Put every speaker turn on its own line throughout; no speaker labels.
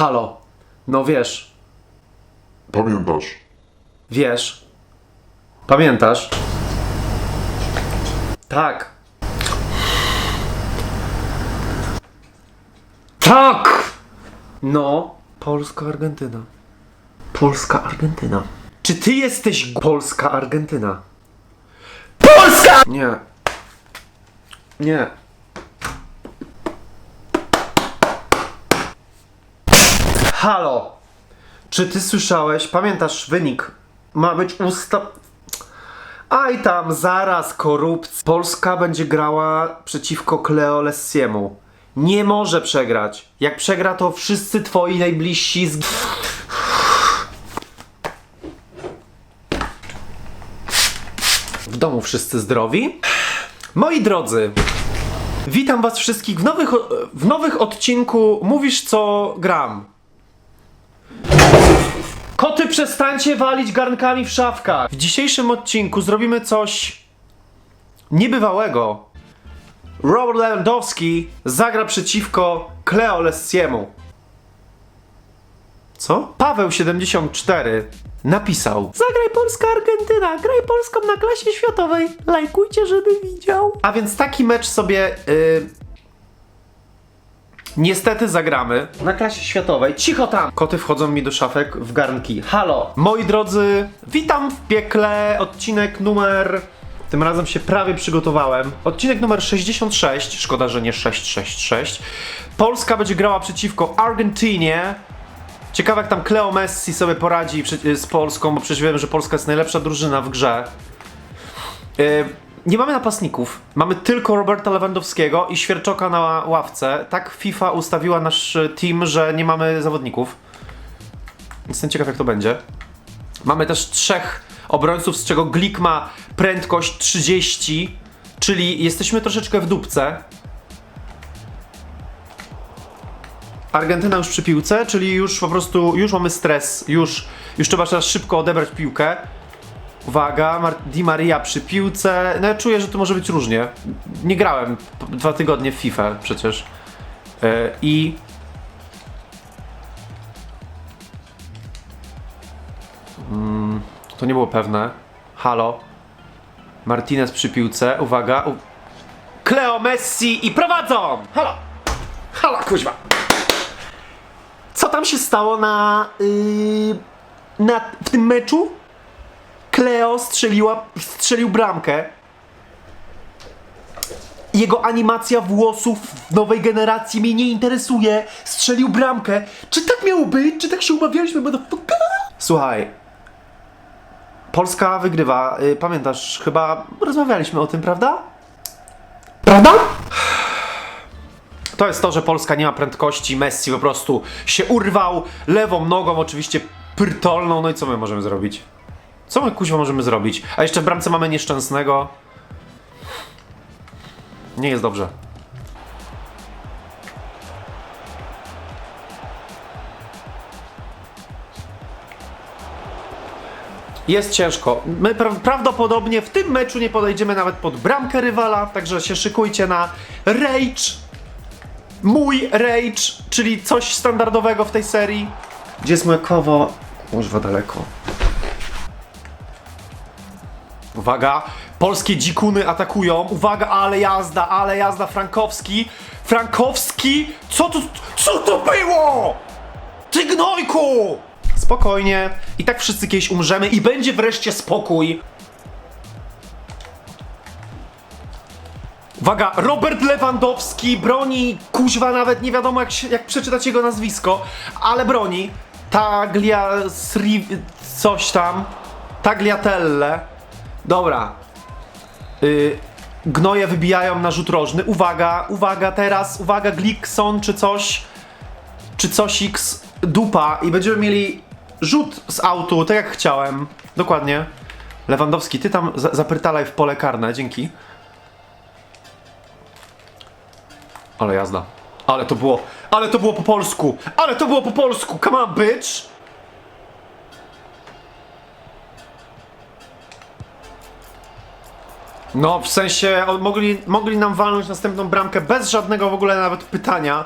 Halo. No wiesz,
Pamiętasz?
wiesz. Pamiętasz? Tak. Tak! No, Polska-Argentyna. Polska-Argentyna. Czy ty jesteś g- Polska-Argentyna? Polska! Nie. Nie. Halo! Czy ty słyszałeś? Pamiętasz wynik? Ma być usta... Aj tam, zaraz, korupcja. Polska będzie grała przeciwko Cleo Lessiemu. Nie może przegrać. Jak przegra, to wszyscy twoi najbliżsi z... W domu wszyscy zdrowi? Moi drodzy, witam was wszystkich w nowych, w nowych odcinku Mówisz co gram. Koty, przestańcie walić garnkami w szafkach. W dzisiejszym odcinku zrobimy coś niebywałego. Robert Lewandowski zagra przeciwko Cleo Lessiemu. Co? Paweł74 napisał Zagraj Polska-Argentyna, graj Polską na klasie światowej, lajkujcie, żeby widział. A więc taki mecz sobie... y, Niestety zagramy na klasie światowej. Cicho tam! Koty wchodzą mi do szafek w garnki. Halo! Moi drodzy, witam w piekle. Odcinek numer. Tym razem się prawie przygotowałem. Odcinek numer 66. Szkoda, że nie 666. Polska będzie grała przeciwko Argentynie. Ciekawe, jak tam Cleo Messi sobie poradzi z Polską, bo przecież wiem, że Polska jest najlepsza drużyna w grze. Yy, nie mamy napastników. Mamy tylko Roberta Lewandowskiego i Świerczoka na ławce. Tak FIFA ustawiła nasz team, że nie mamy zawodników. Jestem ciekaw, jak to będzie. Mamy też trzech obrońców, z czego Glik ma prędkość 30, czyli jesteśmy troszeczkę w dupce. Argentyna już przy piłce, czyli już po prostu, już mamy stres, już, już trzeba teraz szybko odebrać piłkę. Uwaga, Mar- Di Maria przy piłce. No ja czuję, że to może być różnie. Nie grałem dwa tygodnie w FIFA przecież. Yy, I... Mm, to nie było pewne. Halo. Martinez przy piłce. Uwaga. U... Cleo Messi i prowadzą! Halo! Halo, kuźwa! Co tam się stało na... Yy, na w tym meczu? Cleo strzeliła, strzelił bramkę. Jego animacja włosów w nowej generacji mnie nie interesuje. Strzelił bramkę. Czy tak miało być? Czy tak się umawialiśmy? Słuchaj. Polska wygrywa. Y, Pamiętasz, chyba rozmawialiśmy o tym, prawda? Prawda? To jest to, że Polska nie ma prędkości. Messi po prostu się urwał lewą nogą, oczywiście pyrtolną. No i co my możemy zrobić? Co my kuźwa możemy zrobić? A jeszcze w bramce mamy nieszczęsnego. Nie jest dobrze. Jest ciężko. My pra prawdopodobnie w tym meczu nie podejdziemy nawet pod bramkę rywala, także się szykujcie na rage. Mój rage, czyli coś standardowego w tej serii. Gdzie jest moje kowo? Kuźwa daleko. Uwaga, polskie dzikuny atakują. Uwaga, ale jazda, ale jazda, Frankowski. Frankowski, co to, co to było? Ty gnojku! Spokojnie, i tak wszyscy kiedyś umrzemy i będzie wreszcie spokój. Uwaga, Robert Lewandowski broni, kuźwa nawet nie wiadomo jak, jak przeczytać jego nazwisko, ale broni. Taglia Sri... coś tam. Tagliatelle. Dobra. Y, gnoje wybijają na rzut rożny. Uwaga, uwaga teraz, uwaga, Glikson czy coś, czy coś X dupa i będziemy mieli rzut z autu, tak jak chciałem. Dokładnie. Lewandowski, ty tam za zapytalaj w pole karne, dzięki. Ale jazda. Ale to było, ale to było po polsku. Ale to było po polsku. Come on, bitch. No, w sensie mogli, mogli nam walnąć następną bramkę bez żadnego w ogóle nawet pytania.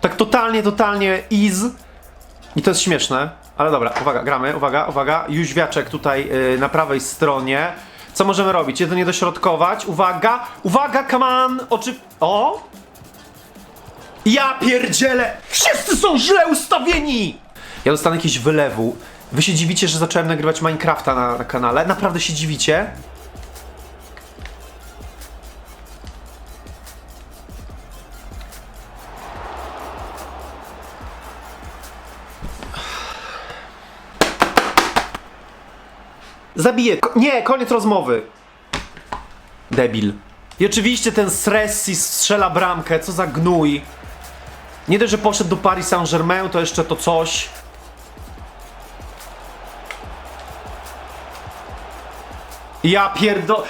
Tak totalnie, totalnie ease. I to jest śmieszne. Ale dobra, uwaga, gramy, uwaga, uwaga. Jóźwiaczek tutaj yy, na prawej stronie. Co możemy robić? Jedynie dośrodkować. Uwaga, uwaga, come on! Oczy... O! Ja pierdzielę! Wszyscy są źle ustawieni! Ja dostanę jakieś wylewu. Wy się dziwicie, że zacząłem nagrywać Minecrafta na, na kanale? Naprawdę się dziwicie? Zabiję. Ko- nie, koniec rozmowy. Debil. I oczywiście ten Sressi strzela bramkę, co za gnój. Nie dość, że poszedł do Paris Saint-Germain, to jeszcze to coś. Ja pierdo...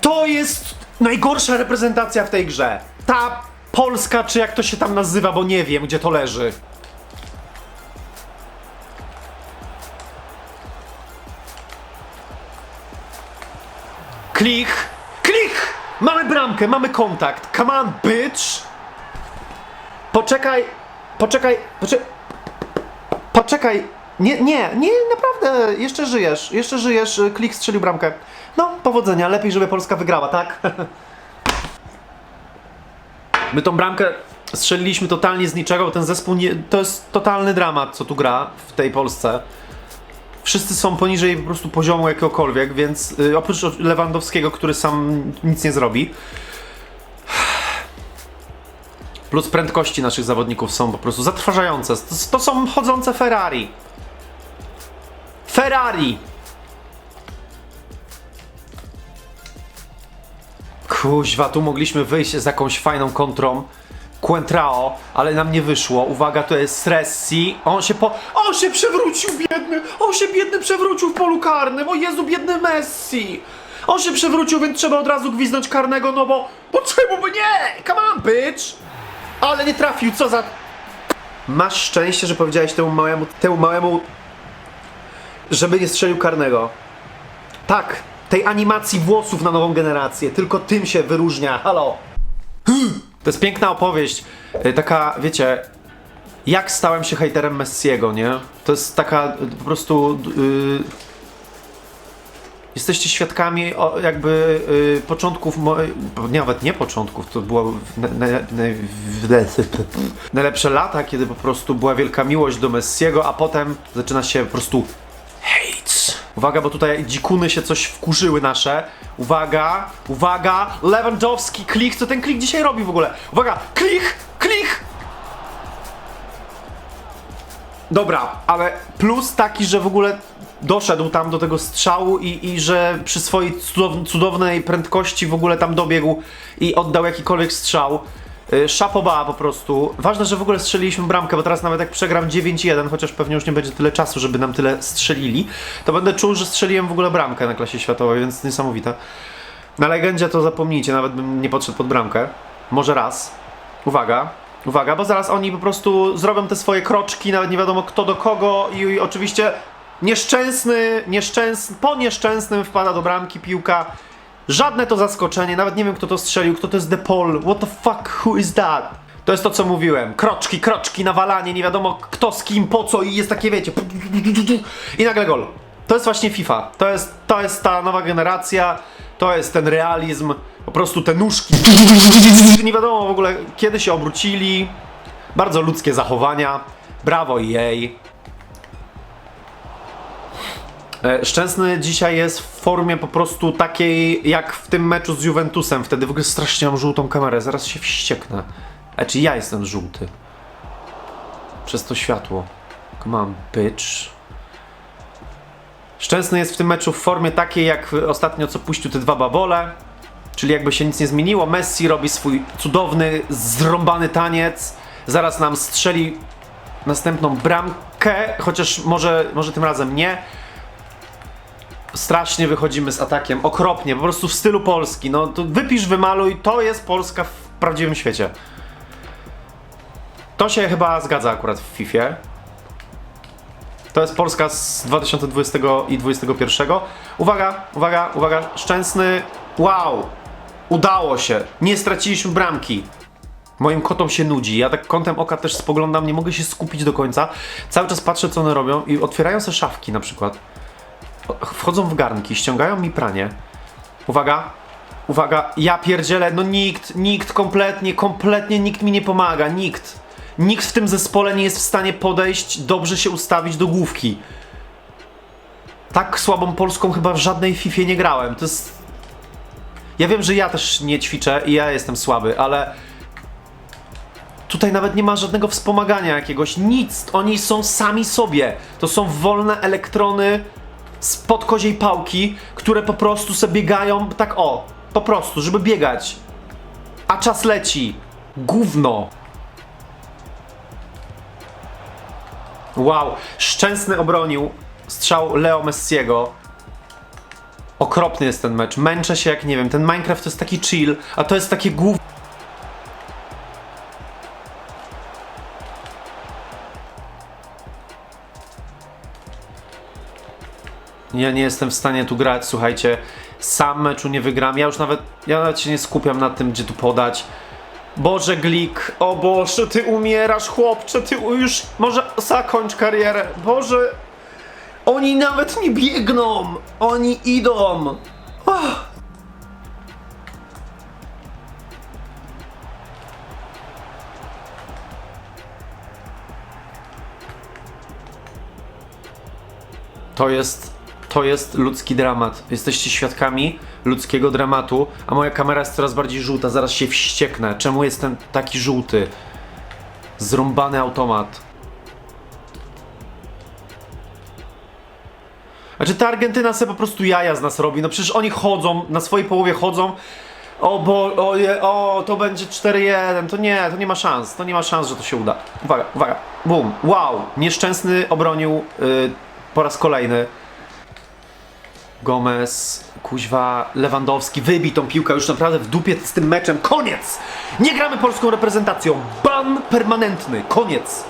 To jest najgorsza reprezentacja w tej grze. Ta Polska, czy jak to się tam nazywa, bo nie wiem, gdzie to leży. Klik! Klik! Mamy bramkę, mamy kontakt. Come on, bitch! Poczekaj, poczekaj, poczekaj. Poczekaj. Nie, nie, nie, naprawdę, jeszcze żyjesz, jeszcze żyjesz, klik strzelił bramkę. No, powodzenia, lepiej, żeby Polska wygrała, tak? My tą bramkę strzeliliśmy totalnie z niczego, bo ten zespół nie, to jest totalny dramat, co tu gra w tej Polsce. Wszyscy są poniżej po prostu poziomu jakiegokolwiek, więc y, oprócz Lewandowskiego, który sam nic nie zrobi. Plus prędkości naszych zawodników są po prostu zatrważające. To, to są chodzące Ferrari. Ferrari! Kuźwa, tu mogliśmy wyjść z jakąś fajną kontrą. Quentrao, ale nam nie wyszło. Uwaga, to jest Sressi. On się po... On się przewrócił, biedny! On się biedny przewrócił w polu karnym. O Jezu, biedny Messi! On się przewrócił, więc trzeba od razu gwizdnąć karnego, no bo... Bo czemu by nie? Come on, bitch! Ale nie trafił, co za... Masz szczęście, że powiedziałeś temu małemu... Temu małemu... Żeby nie strzelił karnego. Tak, tej animacji włosów na nową generację. Tylko tym się wyróżnia. Halo! To jest piękna opowieść. y, Taka, wiecie, jak stałem się hejterem Messiego, nie? To jest taka y, po prostu. Yy, jesteście świadkami o, jakby y, początków mojej. Nawet nie początków, to było najlepsze lata, kiedy po prostu była wielka miłość do Messiego, a potem zaczyna się po prostu hate. Uwaga, bo tutaj dzikuny się coś wkurzyły nasze. Uwaga, uwaga, Lewandowski, klik, co ten klik dzisiaj robi w ogóle? Uwaga, klik, klik! Dobra, ale plus taki, że w ogóle doszedł tam do tego strzału i, i że przy swojej cudow- cudownej prędkości w ogóle tam dobiegł i oddał jakikolwiek strzał. Y, Szapoba po prostu. Ważne, że w ogóle strzeliliśmy bramkę, bo teraz nawet jak przegram 9-1, chociaż pewnie już nie będzie tyle czasu, żeby nam tyle strzelili, to będę czuł, że strzeliłem w ogóle bramkę na klasie światowej, więc niesamowite. Na legendzie to zapomnijcie, nawet bym nie podszedł pod bramkę. Może raz. Uwaga. Uwaga, bo zaraz oni po prostu zrobią te swoje kroczki, nawet nie wiadomo kto do kogo i, i oczywiście nieszczęsny, nieszczęsny, po nieszczęsnym wpada do bramki piłka. Żadne to zaskoczenie, nawet nie wiem kto to strzelił, kto to jest De Paul, what the fuck, who is that? To jest to co mówiłem, kroczki, kroczki, nawalanie, nie wiadomo kto z kim, po co i jest takie wiecie, i nagle gol. To jest właśnie FIFA, to jest, to jest ta nowa generacja, to jest ten realizm, po prostu te nóżki, nie wiadomo w ogóle kiedy się obrócili, bardzo ludzkie zachowania, brawo jej. E, Szczęsny dzisiaj jest w formie po prostu takiej jak w tym meczu z Juventusem. Wtedy w ogóle strasznie mam żółtą kamerę, zaraz się wścieknę. A czy ja jestem żółty? Przez to światło. Come on, bitch. Szczęsny jest w tym meczu w formie takiej jak ostatnio co puścił te dwa babole. Czyli jakby się nic nie zmieniło. Messi robi swój cudowny, zrąbany taniec. Zaraz nam strzeli następną bramkę, chociaż może, może tym razem nie strasznie wychodzimy z atakiem, okropnie, po prostu w stylu Polski. No to wypisz, wymaluj, to jest Polska w prawdziwym świecie. To się chyba zgadza akurat w FIFA. To jest Polska z 2020 i 2021. Uwaga, uwaga, uwaga, Szczęsny. Wow! Udało się. Nie straciliśmy bramki. Moim kotom się nudzi. Ja tak kątem oka też spoglądam, nie mogę się skupić do końca. Cały czas patrzę, co one robią i otwierają se szafki na przykład. Wchodzą w garnki, ściągają mi pranie. Uwaga, uwaga, ja pierdzielę, no nikt, nikt, kompletnie, kompletnie nikt mi nie pomaga, nikt. Nikt w tym zespole nie jest w stanie podejść, dobrze się ustawić do główki. Tak słabą polską chyba w żadnej FIFA nie grałem. To jest. Ja wiem, że ja też nie ćwiczę i ja jestem słaby, ale. Tutaj nawet nie ma żadnego wspomagania jakiegoś, nic. Oni są sami sobie. To są wolne elektrony spod koziej pałki, które po prostu sobie biegają tak o, po prostu, żeby biegać. A czas leci. Gówno. Wow, Szczęsny obronił strzał Leo Messiego. Okropny jest ten mecz. Męczę się jak nie wiem. Ten Minecraft to jest taki chill, a to jest takie głów. Ja nie jestem w stanie tu grać, słuchajcie. Sam meczu nie wygram. Ja już nawet, ja nawet się nie skupiam nad tym, gdzie tu podać. Boże Glik, o Boże, ty umierasz, chłopcze, ty już może zakończ karierę. Boże, oni nawet nie biegną, oni idą. Ach. To jest, to jest ludzki dramat. Jesteście świadkami ludzkiego dramatu, a moja kamera jest coraz bardziej żółta. Zaraz się wścieknę. Czemu jest ten taki żółty? Zrąbany automat. Znaczy ta Argentyna sobie po prostu jaja z nas robi. No przecież oni chodzą, na swojej połowie chodzą. O bo, o, je, o to będzie 4-1. To nie, to nie ma szans. To nie ma szans, że to się uda. Uwaga, uwaga. Bum. Wow. Nieszczęsny obronił y, po raz kolejny. Gomez, kuźwa, Lewandowski, wybij tą piłkę już naprawdę w dupie z tym meczem. Koniec! Nie gramy polską reprezentacją. Ban permanentny. Koniec.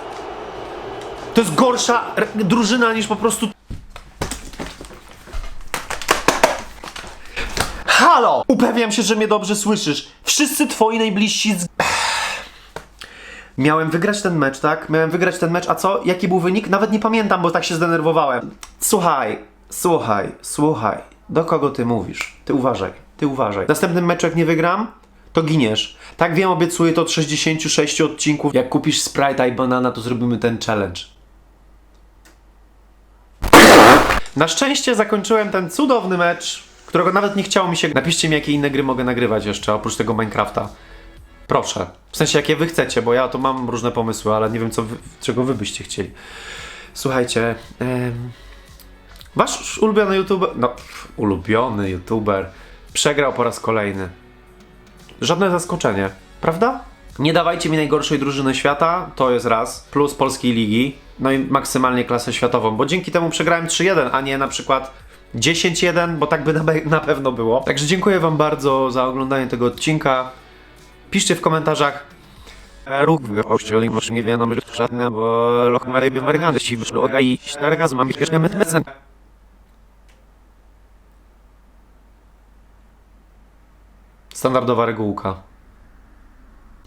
To jest gorsza drużyna niż po prostu Halo! Upewniam się, że mnie dobrze słyszysz. Wszyscy twoi najbliżsi z... Miałem wygrać ten mecz, tak? Miałem wygrać ten mecz, a co? Jaki był wynik? Nawet nie pamiętam, bo tak się zdenerwowałem. Słuchaj, słuchaj, słuchaj. Do kogo ty mówisz? Ty uważaj, ty uważaj. Następnym meczu jak nie wygram, to giniesz. Tak wiem, obiecuję to od 66 odcinków. Jak kupisz Sprite i banana, to zrobimy ten challenge. Na szczęście zakończyłem ten cudowny mecz, którego nawet nie chciało mi się. Napiszcie mi, jakie inne gry mogę nagrywać jeszcze, oprócz tego Minecrafta. Proszę. W sensie, jakie wy chcecie, bo ja to mam różne pomysły, ale nie wiem, co wy, czego wy byście chcieli. Słuchajcie. em, wasz ulubiony youtuber. No, pff, ulubiony youtuber przegrał po raz kolejny. Żadne zaskoczenie, prawda? Nie dawajcie mi najgorszej drużyny świata, to jest raz, plus polskiej ligi, no i maksymalnie klasę światową, bo dzięki temu przegrałem 3-1, a nie na przykład 10-1, bo tak by na, pewno było. Także dziękuję Wam bardzo za oglądanie tego odcinka. Piszcie w komentarzach. Ruch wychodził, może nie że żadne, bo loch ma ryby margany, ci wyszło, i cztery mam jeszcze Standardowa regułka.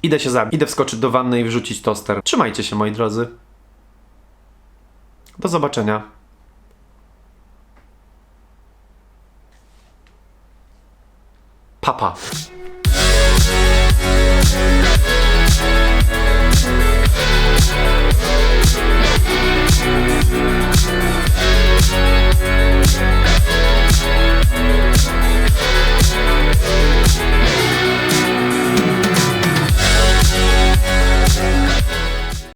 Idę się zabić. Idę wskoczyć do wanny i wrzucić toster. Trzymajcie się, moi drodzy. Do zobaczenia. Papa. Pa.